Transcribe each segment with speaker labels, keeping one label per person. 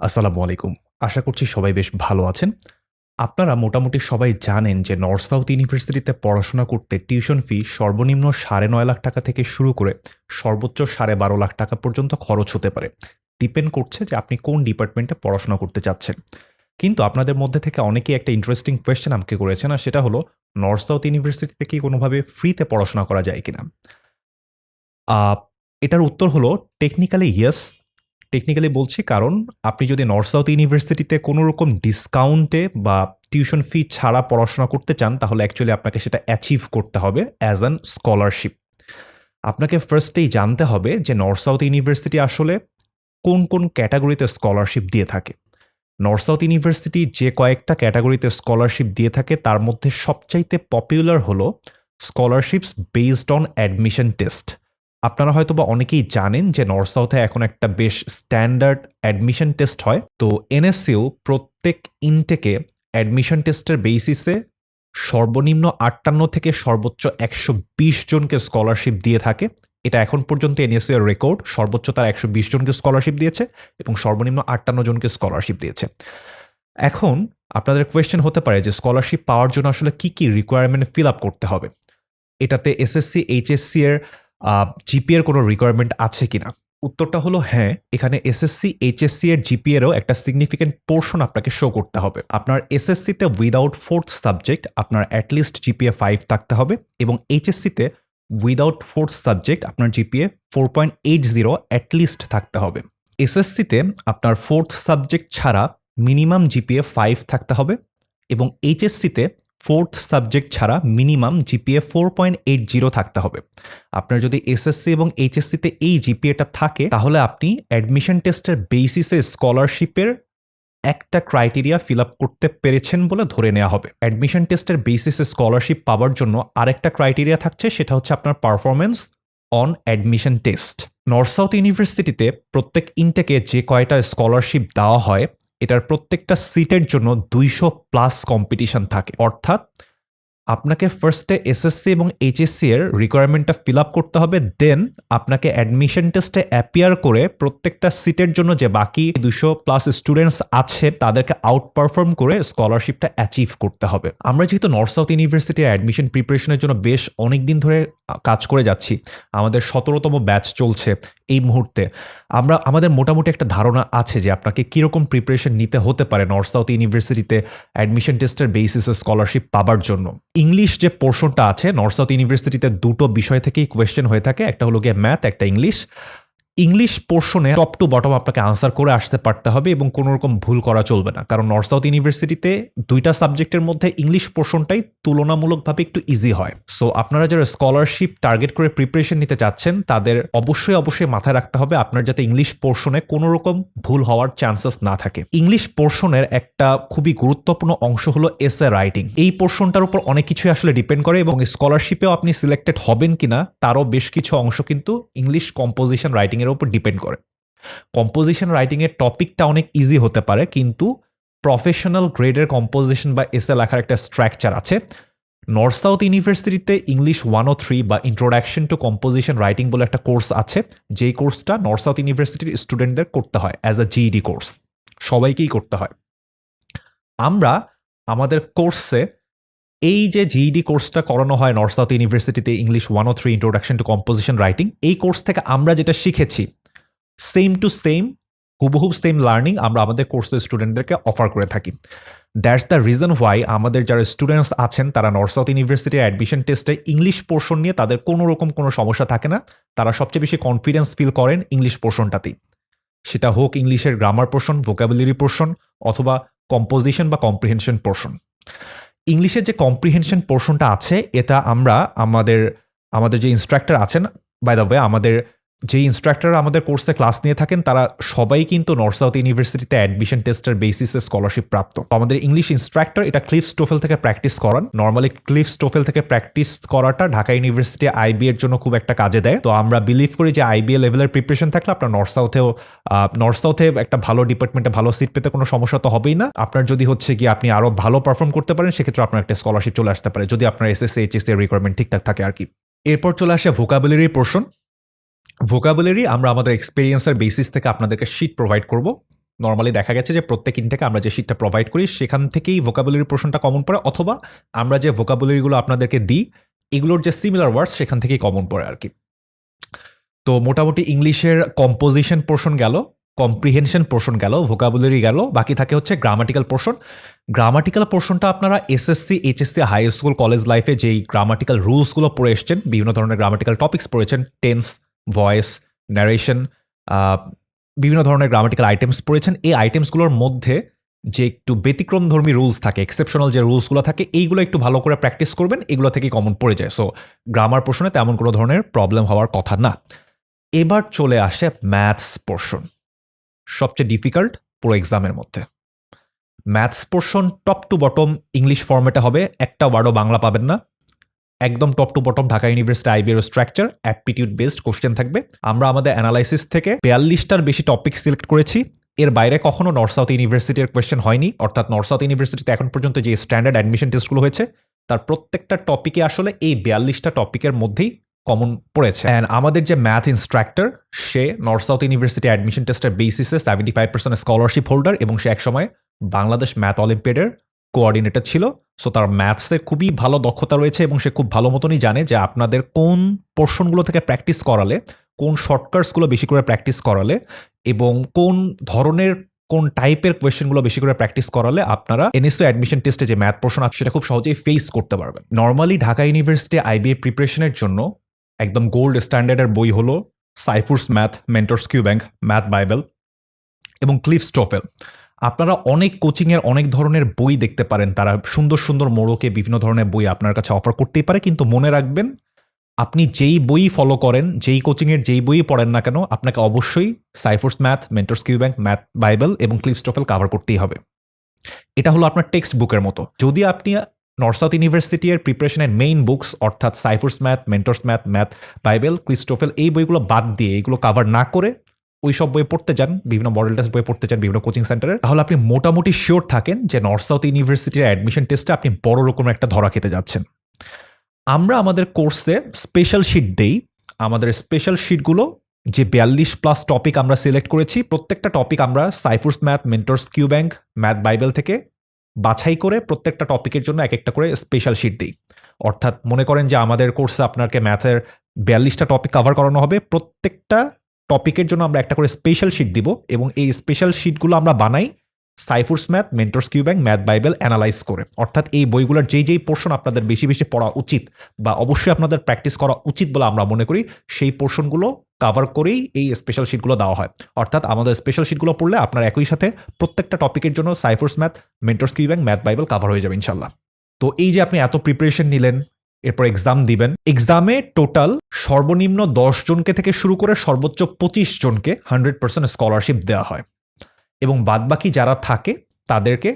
Speaker 1: আসসালামু আলাইকুম। আশা করছি সবাই বেশ ভালো আছেন। আপনারা মোটামুটি সবাই জানেন যে নর্থ সাউথ ইউনিভার্সিটিতে পড়াশোনা করতে টিউশন ফি সর্বনিম্ন সাড়ে নয় লাখ টাকা থেকে শুরু করে সর্বোচ্চ সাড়ে বারো লাখ টাকা পর্যন্ত খরচ হতে পারে। ডিপেন্ড করছে যে আপনি কোন ডিপার্টমেন্টে পড়াশোনা করতে চাচ্ছেন। কিন্তু আপনাদের মধ্যে থেকে অনেকেই একটা ইন্টারেস্টিং কোয়েশ্চেন আমাকে করেছেন, আর সেটা হলো নর্থ সাউথ ইউনিভার্সিটিতে কি কোনোভাবে ফ্রিতে পড়াশোনা করা যায় কিনা? এটার উত্তর হলো টেকনিক্যালি ইয়েস টেকনিক্যালি বলছি, কারণ আপনি যদি নর্থ সাউথ ইউনিভার্সিটিতে কোনো রকম ডিসকাউন্টে বা টিউশন ফি ছাড়া পড়াশোনা করতে চান, তাহলে অ্যাকচুয়ালি আপনাকে সেটা অ্যাচিভ করতে হবে অ্যাজ অ্যান স্কলারশিপ আপনাকে ফার্স্টেই জানতে হবে যে নর্থ সাউথ ইউনিভার্সিটি আসলে কোন কোন ক্যাটাগরিতে স্কলারশিপ দিয়ে থাকে। নর্থ সাউথ ইউনিভার্সিটি যে কয়েকটা ক্যাটাগরিতে স্কলারশিপ দিয়ে থাকে, তার মধ্যে সবচাইতে পপুলার হলো scholarships based on admission test আপনারা হয়তো বা অনেকেই জানেন যে নর্থ সাউথে এখন একটা বেশ স্ট্যান্ডার্ড অ্যাডমিশন টেস্ট হয়। তো এনএসসিও প্রত্যেক ইনটেকে অ্যাডমিশন টেস্টের বেসিসে সর্বনিম্ন আটান্ন থেকে সর্বোচ্চ একশো বিশ জনকে স্কলারশিপ দিয়ে থাকে। এটা এখন পর্যন্ত এনএসসি এর রেকর্ড সর্বোচ্চ তার একশো বিশ জনকে স্কলারশিপ দিয়েছে এবং সর্বনিম্ন আটান্ন জনকে স্কলারশিপ দিয়েছে। এখন আপনাদের কোয়েশ্চেন হতে পারে যে স্কলারশিপ পাওয়ার জন্য আসলে কি কি রিকোয়ারমেন্ট ফিল আপ করতে হবে? এটাতে এসএসসি এইচএসসি এর জিপিএর কোনো রিকোয়ারমেন্ট আছে কিনা? উত্তরটা হলো হ্যাঁ এখানে এসএসসি এইচএসসি এর জিপিএরও একটা সিগনিফিকেন্ট পোর্শন আপনাকে শো করতে হবে। আপনার এসএসসিতে উইদাউট ফোর্থ সাবজেক্ট আপনার অ্যাটলিস্ট জিপিএ ফাইভ থাকতে হবে এবং এইচএসসিতে উইদাউট ফোর্থ সাবজেক্ট আপনার GPA four point eight zero at least থাকতে হবে। এসএসসিতে আপনার ফোর্থ সাবজেক্ট ছাড়া মিনিমাম জিপিএ ফাইভ থাকতে হবে এবং এইচএসসিতে ফোর্থ সাবজেক্ট ছাড়া minimum GPA four point eight zero থাকতে হবে। আপনার যদি এসএসসি এবং এইচএসসিতে এই জিপিএটা থাকে, তাহলে আপনি অ্যাডমিশন টেস্টের বেসিসে স্কলারশিপের একটা ক্রাইটেরিয়া ফিল আপ করতে পেরেছেন বলে ধরে নেওয়া হবে। অ্যাডমিশন টেস্টের বেসিসে স্কলারশিপ পাওয়ার জন্য আরেকটা ক্রাইটেরিয়া থাকছে, সেটা হচ্ছে আপনার performance on admission test. North South ইউনিভার্সিটিতে প্রত্যেক ইনটেকে যে কয়টা স্কলারশিপ দেওয়া হয় এটার প্রত্যেকটা সিটের জন্য দুইশো প্লাস কম্পিটিশন থাকে। অর্থাৎ আপনাকে ফার্স্টে এসএসসি এবং এইচএসসি এর রিকোয়ারমেন্টটা ফিল আপ করতে হবে দেন আপনাকে অ্যাডমিশন টেস্টে অ্যাপিয়ার করে প্রত্যেকটা সিটের জন্য যে বাকি দুশো প্লাস স্টুডেন্টস আছে, তাদেরকে আউট পারফর্ম করে স্কলারশিপটা অ্যাচিভ করতে হবে। আমরা যেহেতু নর্থ সাউথ ইউনিভার্সিটির অ্যাডমিশন প্রিপারেশনের জন্য বেশ অনেক দিন ধরে কাজ করে যাচ্ছি, আমাদের সতেরোতম ব্যাচ চলছে এই মুহূর্তে। আমরা, আমাদের মোটামুটি একটা ধারণা আছে যে আপনাকে কীরকম প্রিপারেশন নিতে হতে পারে নর্থ সাউথ ইউনিভার্সিটিতে অ্যাডমিশন টেস্টের বেসিসে স্কলারশিপ পাবার জন্য। ইংলিশ যে পোর্শনটা আছে নর্থ সাউথ ইউনিভার্সিটিতে দুটো বিষয় থেকেই কোয়েশ্চেন হয়ে থাকে। একটা হলো গিয়ে ম্যাথ একটা ইংলিশ। ইংলিশ পোর্শনে টপ টু বটম আপনাকে আনসার করে আসতে পারতে হবে এবং কোনো রকম ভুল করা চলবে না। কারণ নর্থ সাউথ ইউনিভার্সিটিতে দুইটা সাবজেক্টের মধ্যে ইংলিশ পোর্শনটাই তুলনামূলকভাবে একটু ইজি হয়। সো আপনারা যারা স্কলারশিপ টার্গেট করে প্রিপারেশন নিতে চাচ্ছেন, তাদের অবশ্যই অবশ্যই মাথায় রাখতে হবে আপনার যাতে ইংলিশ পোর্শনে কোনো রকম ভুল হওয়ার চান্সেস না থাকে। ইংলিশ পোর্শনের একটা খুবই গুরুত্বপূর্ণ অংশ হলো এসে রাইটিং এই পোর্শনটার উপর অনেক কিছুই আসলে ডিপেন্ড করে এবং স্কলারশিপেও আপনি সিলেক্টেড হবেন কিনা, তারও বেশ কিছু অংশ কিন্তু ইংলিশ কম্পোজিশন রাইটিং এর উপর ডিপেন্ড করে। কম্পোজিশন রাইটিংয়ের টপিকটা অনেক ইজি হতে পারে, কিন্তু প্রফেশনাল গ্রেডের কম্পোজিশন বা এসে লেখার একটা স্ট্রাকচার আছে। নর্থ সাউথ ইউনিভার্সিটিতে ইংলিশ ওয়ান ও থ্রি বা ইন্ট্রোডাকশন টু কম্পোজিশন রাইটিং বলে একটা কোর্স আছে, যেই কোর্সটা নর্থ সাউথ ইউনিভার্সিটির স্টুডেন্টদের করতে হয় অ্যাজ আ জিইডি কোর্স সবাইকেই করতে হয়। আমরা আমাদের কোর্সে এই যে জিইডি কোর্সটা করানো হয় নর্থ সাউথ ইউনিভার্সিটিতে English one O three introduction to composition writing এই কোর্স থেকে আমরা যেটা শিখেছি সেম টু সেম হুবহুব সেম লার্নিং আমরা আমাদের কোর্সের স্টুডেন্টদেরকে অফার করে থাকি। দ্যাটস দ্য রিজন হোয়াই আমাদের যারা স্টুডেন্টস আছেন, তারা নর্থ সাউথ ইউনিভার্সিটির অ্যাডমিশন টেস্টে ইংলিশ পোর্শন নিয়ে তাদের কোনো রকম কোনো সমস্যা থাকে না, তারা সবচেয়ে বেশি কনফিডেন্স ফিল করেন ইংলিশ পোর্শনটাতেই সেটা হোক ইংলিশের গ্রামার পোর্শন ভোকাবুলারি পোর্শন অথবা কম্পোজিশন বা কম্প্রিহেনশন পোর্শন ইংলিশের যে কম্প্রিহেনশন পোর্শনটা আছে, এটা আমরা আমাদের আমাদের যে ইনস্ট্রাক্টর আছেন বাই দ্য ওয়ে আমাদের যে ইনস্ট্রাক্টর আমাদের কোর্সে ক্লাস নিয়ে থাকেন, তারা সবাই কিন্তু নর্থ সাউথ ইউনিভার্সিটিতে অ্যাডমিশন টেস্টের বেসিসে স্কলারশিপ প্রাপ্ত। আমাদের ইংলিশ ইনস্ট্রাক্টর এটা ক্লিফ স্টোফেল থেকে প্র্যাকটিস করান। নর্মালি ক্লিফ স্টোফেল থেকে প্র্যাকটিস করাটা ঢাকা ইউনিভার্সিটি আইবি এর জন্য খুব একটা কাজে দেয়। তো আমরা বিলিভ করি যে আইবিএ লেভেলের প্রিপারেশন থাকলে আপনার নর্থ সাউথেও নর্থ সাউথে একটা ভালো ডিপার্টমেন্টে ভালো সিট পেতে কোনো সমস্যা তো হবেই না। আপনার যদি হচ্ছে কি আপনি আরও ভালো পারফর্ম করতে পারেন, সেক্ষেত্রে আপনার একটা স্কলারশিপ চলে আসতে পারে, যদি আপনার এসএসসি এইচএসসি এর রিকোয়ারমেন্ট ঠিকঠাক থাকে আর কি। এরপর চলে আসে ভোকাবুলারি পোর্শন ভোকাবুলারি আমরা আমাদের এক্সপিরিয়েন্সের বেসিস থেকে আপনাদেরকে শিট প্রোভাইড করব। নর্মালি দেখা গেছে যে প্রত্যেক ইন থেকে আমরা যে শিটটা প্রোভাইড করি, সেখান থেকেই ভোকাবুলারি পোর্শনটা কমন পড়ে, অথবা আমরা যে ভোকাবুলারিগুলো আপনাদেরকে দিই, এগুলোর যে সিমিলার ওয়ার্ডস সেখান থেকেই কমন পড়ে আর কি। তো মোটামুটি ইংলিশের কম্পোজিশন পোর্শন গেল কম্প্রিহেনশন পোর্শন গেল ভোকাবুলারি গেল, বাকি থাকে হচ্ছে গ্রামাটিক্যাল পোর্শন গ্রামাটিক্যাল পোর্শনটা আপনারা SSC HSC high school college লাইফে যেই গ্রামাটিক্যাল রুলসগুলো পড়ে এসছেন, বিভিন্ন ধরনের গ্রামাটিক্যাল টপিক্স পড়েছেন টেন্স ভয়েস ন্যারেশন বিভিন্ন ধরনের গ্রামাটিক্যাল আইটেমস পড়েছেন। এই আইটেমসগুলোর মধ্যে যে একটু ব্যতিক্রমধর্মী রুলস থাকে এক্সেপশনাল যে রুলসগুলো থাকে, এইগুলো একটু ভালো করে প্র্যাকটিস করবেন, এগুলো থেকে কমন পড়ে যায়। সো গ্রামার পোর্শনে তেমন কোনো ধরনের প্রবলেম হওয়ার কথা না। এবার চলে আসে ম্যাথস পোর্শন সবচেয়ে ডিফিকাল্ট পুরো এক্সামের মধ্যে। Maths portion top to bottom English ফর্মেটে হবে, একটা ওয়ার্ডও বাংলা পাবেন না। একদম top to bottom Dhaka university আইবিএর structure aptitude based question থাকবে। আমরা আমাদের অ্যানালাইসিস থেকে বিয়াল্লিশটার বেশি টপিক সিলেক্ট করেছি। এর বাইরে কখনো নর্থ সাউথ ইউনিভার্সিটির কোয়েশ্চেন হয়নি। অর্থাৎ নর্থ সাউথ ইউনিভার্সিটিতে এখন পর্যন্ত যে স্ট্যান্ডার্ড অ্যাডমিশন টেস্টগুলো হয়েছে, তার প্রত্যেকটা টপিকে আসলে এই বিয়াল্লিশটা টপিকের মধ্যেই কমন পড়েছে। অ্যান্ড আমাদের যে ম্যাথ ইনস্ট্রাক্টর সে নর্থ সাউথ ইউনিভার্সিটি অ্যাডমিশন টেস্টের বেসিসে seventy five percent scholarship holder এবং সে একসময় বাংলাদেশ ম্যাথ অলিম্পিয়াডের কোঅর্ডিনেটর ছিল সো তার ম্যাথসে খুবই ভালো দক্ষতা রয়েছে এবং সে খুব ভালো মতনই জানে যে আপনাদের কোন পোর্শনগুলো থেকে প্র্যাকটিস করালে, কোন শর্টকাটসগুলো বেশি করে প্র্যাকটিস করালে এবং কোন ধরনের, কোন টাইপের কোয়েশ্চেনগুলো বেশি করে প্র্যাকটিস করালে আপনারা এনএসও অ্যাডমিশন টেস্টে যে ম্যাথ পোর্শন আছে সেটা খুব সহজেই ফেস করতে পারবেন। নর্মালি ঢাকা ইউনিভার্সিটি আইবিএ প্রিপারেশনের জন্য একদম গোল্ড স্ট্যান্ডার্ডের বই হলো Saifur's math mentors Q bank math bible এবং ক্লিফ স্টোফেল আপনারা অনেক কোচিংয়ের অনেক ধরনের বই দেখতে পারেন। তারা সুন্দর সুন্দর মোড়কে বিভিন্ন ধরনের বই আপনার কাছে অফার করতেই পারে। কিন্তু মনে রাখবেন, আপনি যেই বই ফলো করেন, যেই কোচিংয়ের যেই বই পড়েন না কেন, আপনাকে অবশ্যই Saifur's math mentors Q bank math bible এবং ক্লিফ স্টোফেল কাভার করতেই হবে। এটা হলো আপনার টেক্সট বুকের মতো। যদি আপনি নর্থ সাউথ ইউনিভার্সিটি এর প্রিপারেশনের মেইন বুকস অর্থাৎ Saifurs Math Mentors Math Math Bible Cliffs TOEFL এই বইগুলো বাদ দিয়ে এগুলো কাভার না করে ওই সব বই পড়তে যান, বিভিন্ন মডেল টেস্ট বই পড়তে চান বিভিন্ন কোচিং সেন্টারে তাহলে আপনি মোটামুটি শিওর থাকেন যে নর্থ সাউথ ইউনিভার্সিটির অ্যাডমিশন টেস্টে আপনি বড় রকম একটা ধরা খেতে যাচ্ছেন। আমরা আমাদের কোর্সে স্পেশাল শিট দেই। আমাদের স্পেশাল শিটগুলো যে বিয়াল্লিশ প্লাস টপিক আমরা সিলেক্ট করেছি, প্রত্যেকটা টপিক আমরা Saifurs Math Mentors Q Bank Math Bible থেকে বাছাই করে প্রত্যেকটা টপিকের জন্য এক একটা করে স্পেশাল শিট দিই। অর্থাৎ মনে করেন যে আমাদের কোর্সে আপনাকে ম্যাথের বিয়াল্লিশটা টপিক কভার করানো হবে, প্রত্যেকটা টপিকের জন্য আমরা একটা করে স্পেশাল শিট দিব এবং এই স্পেশাল শিটগুলো আমরা বানাই Saifurs Math Mentors Q Bank Math Bible analyse করে। অর্থাৎ এই বইগুলোর যেই যেই পোর্শন আপনাদের বেশি বেশি পড়া উচিত বা অবশ্যই আপনাদের প্র্যাকটিস করা উচিত বলে আমরা মনে করি, সেই পোর্শনগুলো কাভার করেই এই স্পেশাল শিটগুলো দেওয়া হয়। অর্থাৎ আমাদের স্পেশাল শিটগুলো পড়লে আপনার একই সাথে প্রত্যেকটা টপিকের জন্য Saifurs Math Mentors Q Bank Math Bible cover হয়ে যাবে ইনশাল্লাহ তো এই যে আপনি এত প্রিপারেশন নিলেন এরপর এক্সাম দিবেন। এক্সামে টোটাল সর্বনিম্ন দশ জনকে থেকে শুরু করে সর্বোচ্চ পঁচিশ জনকে হান্ড্রেড পার্সেন্ট স্কলারশিপ দেওয়া হয়। এবং বাদবাকি যারা থাকে, তাদেরকে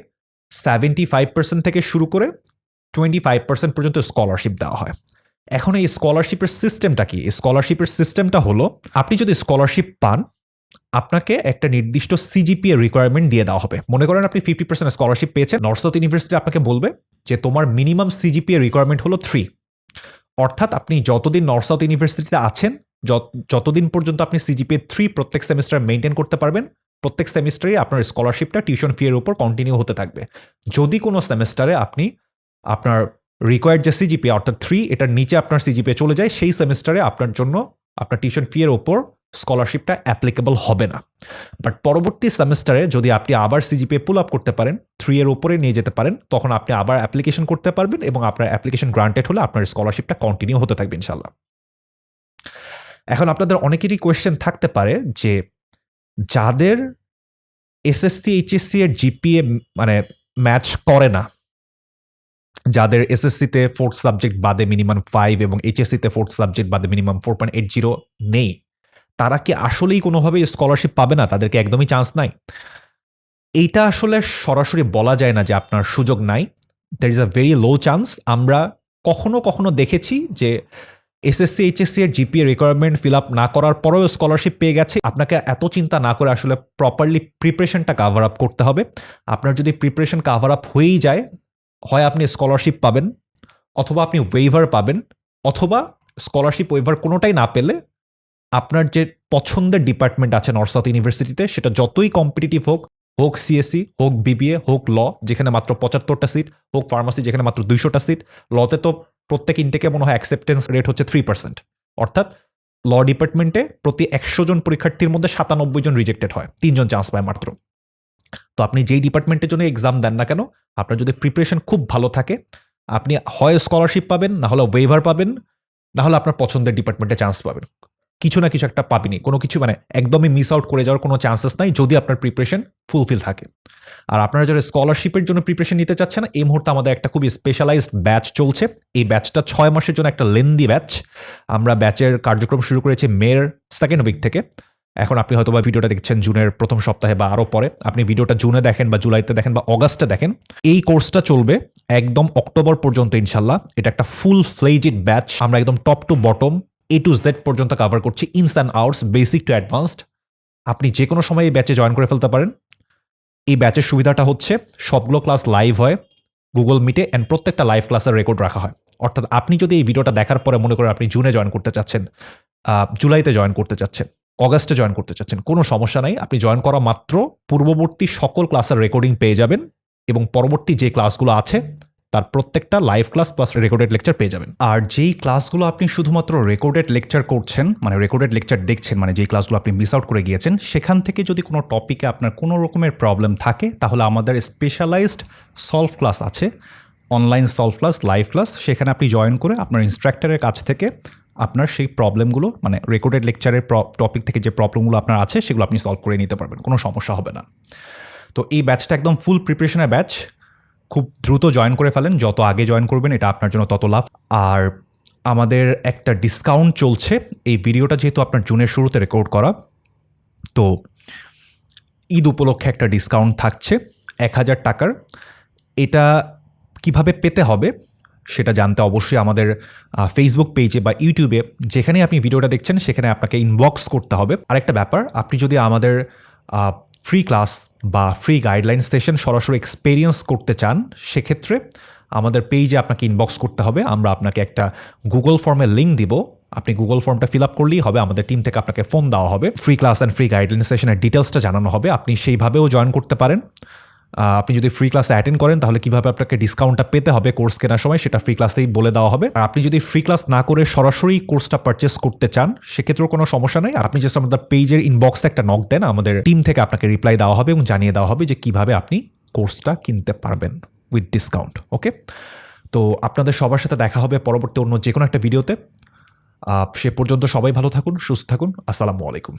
Speaker 1: সেভেন্টি ফাইভ পার্সেন্ট থেকে শুরু করে টোয়েন্টি ফাইভ পার্সেন্ট পর্যন্ত স্কলারশিপ দেওয়া হয়। এখন এই স্কলারশিপের সিস্টেমটা কি? স্কলারশিপের সিস্টেমটা হলো, আপনি যদি স্কলারশিপ পান, আপনাকে একটা নির্দিষ্ট সিজিপিএ রিকোয়ারমেন্ট দিয়ে দেওয়া হবে। মনে করেন আপনি ফিফটি পার্সেন্ট স্কলারশিপ পেয়েছেন। নর্থ সাউথ ইউনিভার্সিটি আপনাকে বলবে যে, তোমার মিনিমাম সিজিপিএ রিকোয়ারমেন্ট হলো থ্রি অর্থাৎ আপনি যতদিন নর্থ সাউথ ইউনিভার্সিটিতে আছেন যতদিন পর্যন্ত আপনি সিজিপিএ থ্রি প্রত্যেক সেমিস্টার মেনটেন করতে পারবেন, প্রত্যেক সেমিস্টারে আপনার স্কলারশিপটা টিউশন ফি এর উপর কন্টিনিউ হতে থাকবে। যদি কোনো সেমিস্টারে আপনি আপনার রিকোয়ার্ড যে সিজিপি অর্থাৎ থ্রি এটার নিচে আপনার সিজিপি চলে যায়, সেই সেমিস্টারে আপনার জন্য আপনার টিউশন ফি এর ওপর স্কলারশিপটা অ্যাপ্লিকেবল হবে না। বাট পরবর্তী সেমিস্টারে যদি আপনি আবার সিজিপি পুল আপ করতে পারেন থ্রি এর উপরে নিয়ে যেতে পারেন, তখন আপনি আবার অ্যাপ্লিকেশন করতে পারবেন এবং আপনার অ্যাপ্লিকেশন গ্রান্টেড হলে আপনার স্কলারশিপটা কন্টিনিউ হতে থাকবে ইনশাল্লাহ এখন আপনাদের অনেকেরই কোয়েশ্চেন থাকতে পারে যে যাদের এসএসসি এইচএসসি এর জিপিএ মানে ম্যাচ করে না, যাদের এসএসসিতে ফোর্থ সাবজেক্ট বাদে মিনিমাম ফাইভ এবং এইচএসসিতে ফোর্থ সাবজেক্ট বাদে minimum four point eight zero নেই তারা কি আসলেই কোনোভাবেই স্কলারশিপ পাবে না? তাদেরকে একদমই চান্স নাই। এইটা আসলে সরাসরি বলা যায় না যে আপনার সুযোগ নাই। There is a very low chance আমরা কখনো কখনো দেখেছি যে এসএসসি এইচএসসি এর জিপিএ রিকোয়ারমেন্ট ফিল আপ না করার পরেও স্কলারশিপ পেয়ে গেছে। আপনাকে এত চিন্তা না করে আসলে প্রপারলি প্রিপারেশনটা কাভার আপ করতে হবে। আপনার যদি প্রিপারেশন কাভার আপ হয়েই যায়, হয় আপনি স্কলারশিপ পাবেন, অথবা আপনি ওয়েভার পাবেন, অথবা স্কলারশিপ ওয়েভার কোনোটাই না পেলে আপনার যে পছন্দের ডিপার্টমেন্ট আছে নর্থ সাউথ ইউনিভার্সিটিতে সেটা যতই কম্পিটিটিভ হোক হোক সিএসসি হোক বিবিএ হোক ল যেখানে মাত্র পঁচাত্তরটা সিট হোক ফার্মাসি যেখানে মাত্র দুইশোটা সিট লতে তো প্রত্যেক ইনটেকে মনে হয় অ্যাকসেপ্টেন্স রেট হচ্ছে থ্রি পার্সেন্ট অর্থাৎ ল ডিপার্টমেন্টে প্রতি একশো জন পরীক্ষার্থীর মধ্যে সাতানব্বই জন রিজেক্টেড হয়, তিনজন চান্স পায় মাত্র। তো আপনি যেই ডিপার্টমেন্টের জন্য এক্সাম দেন না কেন, আপনার যদি প্রিপারেশন খুব ভালো থাকে, আপনি হয় স্কলারশিপ পাবেন, না হলে ওয়েভার পাবেন, না হলে আপনার পছন্দের ডিপার্টমেন্টে চান্স পাবেন। কিছু না কিছু একটা পাবিনি। কোনো কিছু মানে একদমই মিস আউট করে যাওয়ার কোনো চান্সেস নাই যদি আপনার প্রিপারেশন ফুলফিল থাকে। আর আপনারা যারা স্কলারশিপের জন্য প্রিপারেশন নিতে চাচ্ছেন, এই মুহূর্তে আমাদের একটা খুবই স্পেশালাইজড ব্যাচ চলছে। এই ব্যাচটা ছয় মাসের জন্য একটা লেন্দি ব্যাচ আমরা ব্যাচের কার্যক্রম শুরু করেছি মেয়ের সেকেন্ড উইক থেকে। এখন আপনি হয়তো বা ভিডিওটা দেখছেন জুনের প্রথম সপ্তাহে বা আরও পরে। আপনি ভিডিওটা জুনে দেখেন বা জুলাইতে দেখেন বা অগাস্টে দেখেন। এই কোর্সটা চলবে একদম অক্টোবর পর্যন্ত ইনশাল্লাহ এটা একটা ফুল ফ্লেজেড ব্যাচ আমরা একদম top to bottom A to Z পর্যন্ত কভার করছি ins and outs basic to advanced আপনি যে কোনো সময় এই ব্যাচে জয়েন করে ফেলতে পারেন। এই ব্যাচের সুবিধাটা হচ্ছে সবগুলো ক্লাস লাইভ হয় গুগল মিটে অ্যান্ড প্রত্যেকটা লাইভ ক্লাসের রেকর্ড রাখা হয়। অর্থাৎ আপনি যদি এই ভিডিওটা দেখার পরে মনে করেন আপনি জুনে জয়েন করতে চাচ্ছেন জুলাইতে জয়েন করতে চাচ্ছেন অগাস্টে জয়েন করতে চাচ্ছেন, কোনো সমস্যা নাই। আপনি জয়েন করা মাত্র পূর্ববর্তী সকল ক্লাসের রেকর্ডিং পেয়ে যাবেন এবং পরবর্তী যে ক্লাসগুলো আছে তার প্রত্যেকটা live class plus recorded lecture পেয়ে যাবেন। আর যেই ক্লাসগুলো আপনি শুধুমাত্র রেকর্ডেড লেকচার করছেন মানে রেকর্ডেড লেকচার দেখছেন মানে যেই ক্লাসগুলো আপনি মিস আউট করে গিয়েছেন, সেখান থেকে যদি কোনো টপিকে আপনার কোনো রকমের প্রবলেম থাকে, তাহলে আমাদের স্পেশালাইজড সলভ ক্লাস আছে। Online solve class live class সেখানে আপনি জয়েন করে আপনার ইনস্ট্রাক্টরের কাছ থেকে আপনার সেই প্রবলেমগুলো মানে রেকর্ডেড লেকচারের টপিক থেকে যে প্রবলেমগুলো আপনার আছে, সেগুলো আপনি সলভ করে নিতে পারবেন, কোনো সমস্যা হবে না। তো এই ব্যাচটা একদম ফুল প্রিপারেশনের ব্যাচ খুব দ্রুত জয়েন করে ফেলেন। যত আগে জয়েন করবেন, এটা আপনার জন্য তত লাভ। আর আমাদের একটা ডিসকাউন্ট চলছে। এই ভিডিওটা যেহেতু আপনার জুনের শুরুতে রেকর্ড করা, তো ঈদ উপলক্ষে একটা ডিসকাউন্ট থাকছে, এক হাজার টাকার। এটা কীভাবে পেতে হবে, সেটা জানতে অবশ্যই আমাদের ফেসবুক পেজে বা ইউটিউবে যেখানে আপনি ভিডিওটা দেখছেন, সেখানে আপনাকে ইনবক্স করতে হবে। আরেকটা ব্যাপার, আপনি যদি আমাদের ফ্রি ক্লাস বা ফ্রি গাইডলাইন সেশন সরাসরি এক্সপেরিয়েন্স করতে চান, সেক্ষেত্রে আমাদের পেজে আপনাকে ইনবক্স করতে হবে। আমরা আপনাকে একটা গুগল ফর্মের লিঙ্ক দিব। আপনি গুগল ফর্মটা ফিল আপ করলেই হবে। আমাদের টিম থেকে আপনাকে ফোন দেওয়া হবে। Free class and free guideline সেশনের ডিটেলসটা জানানো হবে। আপনি সেইভাবেও জয়েন করতে পারেন। আপনি যদি ফ্রি ক্লাসে অ্যাটেন্ড করেন, তাহলে কীভাবে আপনাকে ডিসকাউন্টটা পেতে হবে কোর্স কেনার সময়, সেটা ফ্রি ক্লাসেই বলে দেওয়া হবে। আর আপনি যদি ফ্রি ক্লাস না করে সরাসরি কোর্সটা পারচেস করতে চান, সেক্ষেত্রেও কোনো সমস্যা নেই। আর আপনি জাস্ট আমাদের পেজের ইনবক্সে একটা নক দেন, আমাদের টিম থেকে আপনাকে রিপ্লাই দেওয়া হবে এবং জানিয়ে দেওয়া হবে যে কীভাবে আপনি কোর্সটা কিনতে পারবেন উইথ ডিসকাউন্ট ওকে তো আপনাদের সবার সাথে দেখা হবে পরবর্তী অন্য যে কোনো একটা ভিডিওতে সে পর্যন্ত সবাই ভালো থাকুন, সুস্থ থাকুন। আসসালামু আলাইকুম।